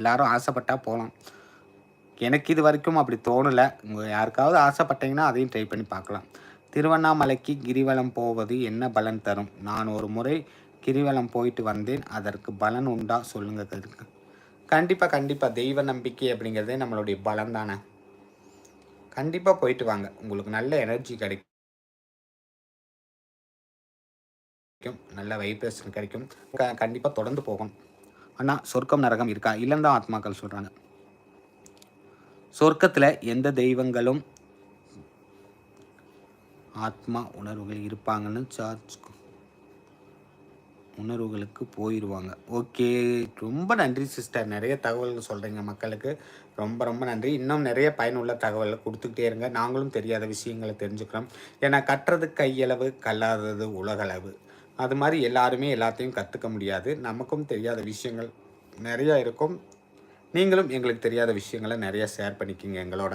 எல்லாரும் ஆசைப்பட்டால் போகலாம் எனக்கு இது வரைக்கும் அப்படி தோணலை. உங்கள் யாருக்காவது ஆசைப்பட்டீங்கன்னா அதையும் ட்ரை பண்ணி பார்க்கலாம். திருவண்ணாமலைக்கு கிரிவலம் போவது என்ன பலன் தரும்? நான் ஒரு முறை கிரிவலம் போயிட்டு வந்தேன். அதற்கு பலன் உண்டா? சொல்லுங்க கண்டிப்பாக கண்டிப்பாக தெய்வ நம்பிக்கை அப்படிங்கிறதே நம்மளுடைய பலம் தானே. கண்டிப்பாக போயிட்டு வாங்க. உங்களுக்கு நல்ல எனர்ஜி கிடைக்கும். நல்ல வைப்ரேஷன் கிடைக்கும். க கண்டிப்பாக தொடர்ந்து போகணும். அண்ணா சொர்க்கம் நரகம் இருக்கா? இல்லைன்னு தான் ஆத்மாக்கள் சொல்கிறாங்க சொர்க்கத்தில் எந்த தெய்வங்களும் ஆத்மா உணர்வுகள் இருப்பாங்கன்னு சார்ஜ் உணர்வுகளுக்கு போயிடுவாங்க ஓகே ரொம்ப நன்றி சிஸ்டர் நிறைய தகவல்கள் சொல்கிறீங்க மக்களுக்கு. ரொம்ப ரொம்ப நன்றி. இன்னும் நிறைய பயனுள்ள தகவலை கொடுத்துக்கிட்டே இருங்க. நாங்களும் தெரியாத விஷயங்களை தெரிஞ்சுக்கிறோம். ஏன்னா கட்டுறது கையளவு கல்லாதது உலகளவு. அது மாதிரி எல்லாருமே எல்லாத்தையும் கற்றுக்க முடியாது. நமக்கும் தெரியாத விஷயங்கள் நிறையா இருக்கும். நீங்களும் எங்களுக்கு தெரியாத விஷயங்களை நிறையா ஷேர் பண்ணிக்கிங்க எங்களோட.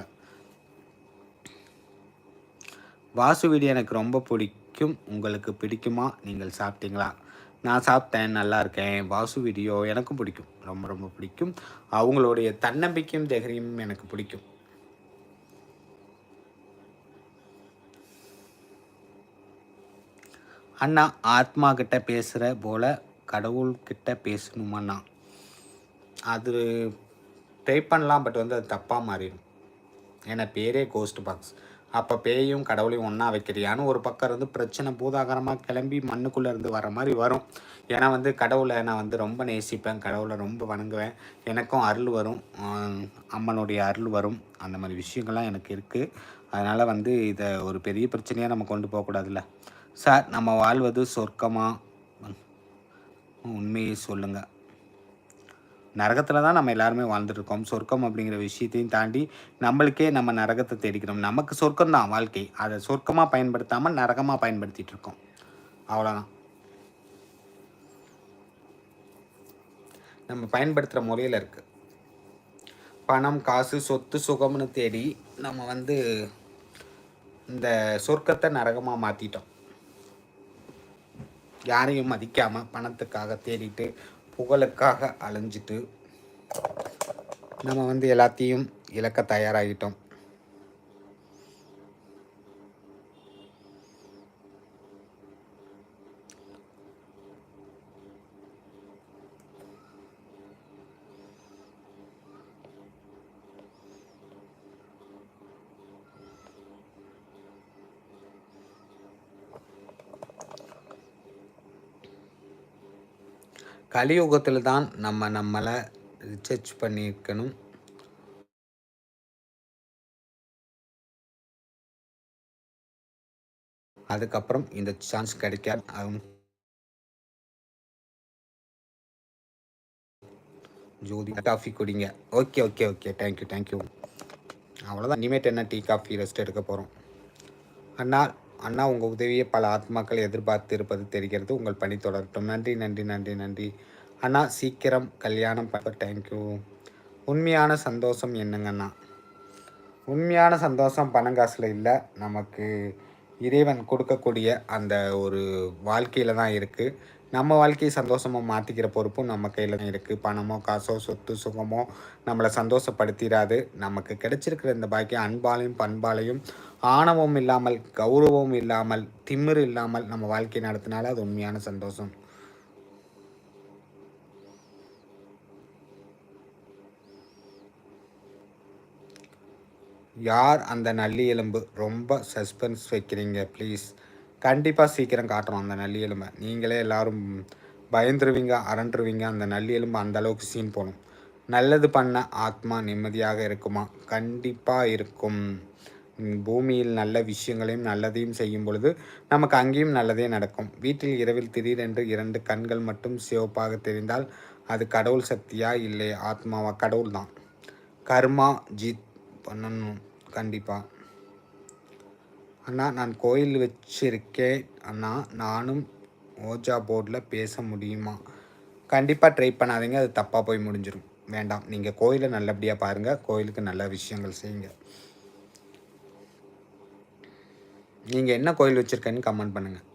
வாசு வீடியோ எனக்கு ரொம்ப பிடிக்கும். உங்களுக்கு பிடிக்குமா? நீங்கள் சாப்பிட்டீங்களா? நான் சாப்பிட்டேன் நல்லா இருக்கேன். வாசு வீடியோ எனக்கும் பிடிக்கும். ரொம்ப ரொம்ப பிடிக்கும். அவங்களுடைய தன்னம்பிக்கையும் தைரியமும் எனக்கு பிடிக்கும். அண்ணா ஆத்மா கிட்ட பேசுகிற போல் கடவுள்கிட்ட பேசணுமண்ணா. அது ட்ரை பண்ணலாம் பட் வந்து அது தப்பாக மாறிடும். ஏன்னா பேரே கோஸ்ட் பாக்ஸ் அப்போ பேயும் கடவுளையும் ஒன்றா வைக்கிறியான்னு ஒரு பக்கம் இருந்து பிரச்சனை பூதாகரமாக கிளம்பி மண்ணுக்குள்ளே இருந்து வர மாதிரி வரும். ஏன்னா வந்து கடவுளை நான் வந்து ரொம்ப நேசிப்பேன் கடவுளை ரொம்ப வணங்குவேன். எனக்கும் அருள் வரும் அம்மனுடைய அருள் வரும். அந்த மாதிரி விஷயங்கள்லாம் எனக்கு இருக்குது அதனால் வந்து இதை ஒரு பெரிய பிரச்சனையாக நம்ம கொண்டு போகக்கூடாதுல்ல. சார் நம்ம வாழ்வது சொர்க்கமாக உண்மையை சொல்லுங்கள் நரகத்தில் தான் நம்ம எல்லாருமே வாழ்ந்துட்டுருக்கோம். சொர்க்கம் அப்படிங்கிற விஷயத்தையும் தாண்டி நம்மளுக்கே நம்ம நரகத்தை தேடிக்கிறோம். நமக்கு சொர்க்கம் தான் வாழ்க்கை. அதை சொர்க்கமாக பயன்படுத்தாமல் நரகமாக பயன்படுத்திகிட்டு இருக்கோம் அவ்வளோதான் நம்ம பயன்படுத்துகிற முறையில் இருக்குது பணம் காசு சொத்து சுகம்னு தேடி நம்ம வந்து இந்த சொர்க்கத்தை நரகமாக மாற்றிட்டோம் யாரையும் மதிக்காமல் பணத்துக்காக தேடிட்டு புகழுக்காக அலைஞ்சிட்டு நம்ம வந்து எல்லாத்தையும் இழக்க தயாராகிட்டோம். கலியுகத்தில் தான் நம்ம நம்மளை ரிசர்ச் பண்ணியிருக்கணும். அதுக்கப்புறம் இந்த சான்ஸ் கிடைக்காது. ஜோதி காஃபி குடிங்க. Okay okay okay thank you thank you அவ்வளோதான் இனிமேட்டு என்ன டீ காஃபி ரெஸ்ட் எடுக்க போகிறோம் அண்ணா அண்ணா உங்கள் உதவியை பல ஆத்மாக்கள் எதிர்பார்த்து இருப்பது தெரிகிறது. உங்கள் பணி தொடரட்டும். நன்றி நன்றி நன்றி நன்றி. அண்ணா சீக்கிரம் கல்யாணம் பண்ண தேங்க்யூ உண்மையான சந்தோஷம் என்னங்கண்ணா உண்மையான சந்தோஷம் பணங்காசில் இல்லை. நமக்கு இறைவன் கொடுக்கக்கூடிய அந்த ஒரு வாழ்க்கையில் தான் இருக்குது நம்ம வாழ்க்கையை சந்தோஷமாக மாற்றிக்கிற பொறுப்பும் நம்ம கையில் தான் இருக்குது பணமோ காசோ சொத்து சுகமோ நம்மளை சந்தோஷப்படுத்திடாது. நமக்கு கிடைச்சிருக்கிற இந்த பாக்கியம் அன்பாலையும் பண்பாலையும் ஆணவம் இல்லாமல் கௌரவம் இல்லாமல் திமிர் இல்லாமல் நம்ம வாழ்க்கை நடத்தினால அது உண்மையான சந்தோஷம். யார் அந்த நல்லி எலும்பு? ரொம்ப சஸ்பென்ஸ் வைக்கிறீங்க ப்ளீஸ் கண்டிப்பாக சீக்கிரம் காட்டுறோம் அந்த நல்லி எலும்பை. நீங்களே எல்லோரும் பயந்துருவீங்க அரண்டுருவீங்க. அந்த நல்லி எலும்பு அந்த அளவுக்கு சீன் போகணும் நல்லது பண்ண ஆத்மா நிம்மதியாக இருக்குமா? கண்டிப்பாக இருக்கும். பூமியில் நல்ல விஷயங்களையும் நல்லதையும் செய்யும் பொழுது நமக்கு அங்கேயும் நல்லதே நடக்கும். வீட்டில் இரவில் திடீரென்று இரண்டு கண்கள் மட்டும் சிவப்பாக தெரிந்தால் அது கடவுள் சக்தியா இல்லை ஆத்மாவா? கடவுள் தான் கர்மா ஜித் பண்ணணும். கண்டிப்பாக அண்ணா நான் கோயில் வச்சுருக்கேன். அண்ணா நானும் ஓஜா போர்டில் பேச முடியுமா? கண்டிப்பாக ட்ரை பண்ணாதீங்க அது தப்பாக போய் முடிஞ்சிடும் வேண்டாம் நீங்கள் கோயிலை நல்லபடியாக பாருங்கள் கோயிலுக்கு நல்ல விஷயங்கள் செய்யுங்க. நீங்கள் என்ன கோயில் வச்சுருக்கேன்னு கமெண்ட் பண்ணுங்கள்